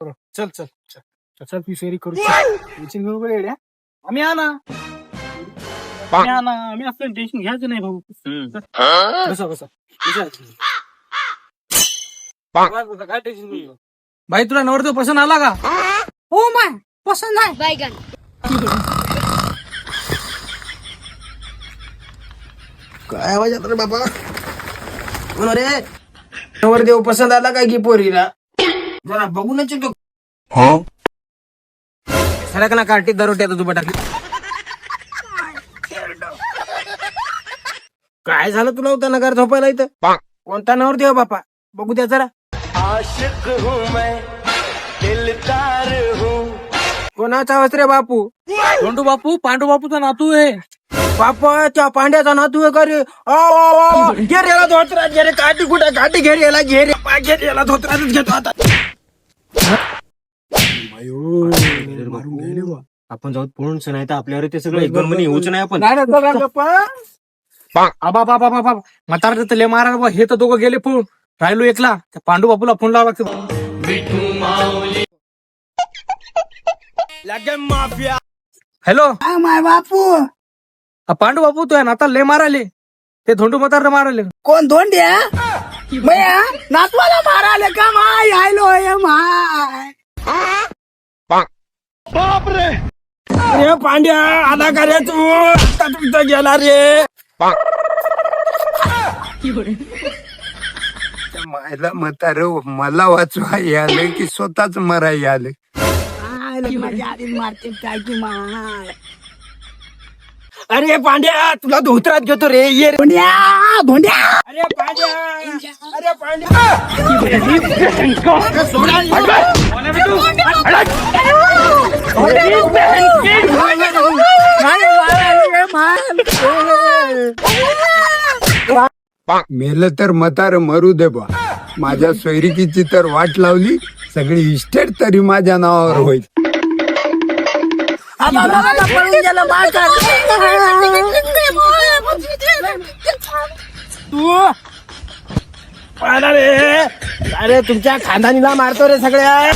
बरं, चल चल चल. चल, ती फेरी करू. टेन्शन घेऊ नको येड्या? आम्ही आणा. आम्ही आणा. आम्ही असं टेन्शन घ्यायचं नाही भाऊ. बसा बसा. बसा. बसा, बसा, काय टेन्शन घेऊ? बाई तुला नवरदेव पसंत आला का? हो? माय. पसंत आहे. बैगन काय आवाज येतो रे बाबा? रे नवरदेव पसंत आला काय की पोरीला? जरा बघूनच येतो सडक ना कार्टीत दरोटे आता तू काय झालं तुला होता नगर झोपायला इथं? कोणता नवरदेव बापा? बघू द्या जरा. कोणाचा आवाज रे बापू? धोंडू बापू पांडू बापूचा नातू आहे. बापा त्या पांड्याचा नातू आहे का रे? आ, वा, वा, वा. घेर याला धोत्रा घे रे. काठी कुठे? काठी घेर याला घे रे. पा, घेर याला धोत्राच घेतो आता. आपण जाऊ पळून नाही तर आपल्यावर ते सगळं एकदम म्हणे येऊच नाही आपण. नाही गप्पा. आबा बाबा बाबा म्हातारा तर लय मारा बाबा हे तर दोघं गेले पळून. राहिलो एकला. त्या पांडू बापूला फोन लावा लागतो हॅलो. माय बापू. हा पांडू बापू तो आहे ना आता लय माराले ते धोंडू म्हातारा माराले कोण धोंड्या मया नातवाला माराले का माय? आयलो हे माय. अरे पांड्या आला का रे तू? आता तुमचा गेला रे? मायला म्हातार मला वाचवा यालं की स्वतःच मरा यालं अरे पांड्या तुला धोत्रात घेतो रे ये रे. धोंड्या धोंड्या. अरे पांड्या अरे मेलं तर म्हातार मरू दे बा माझ्या सोयरिकीची तर वाट लावली सगळी इस्टेट तरी माझ्या नावावर होईल. तू रे अरे तुमच्या खानदानीला मारतो रे सगळ्या.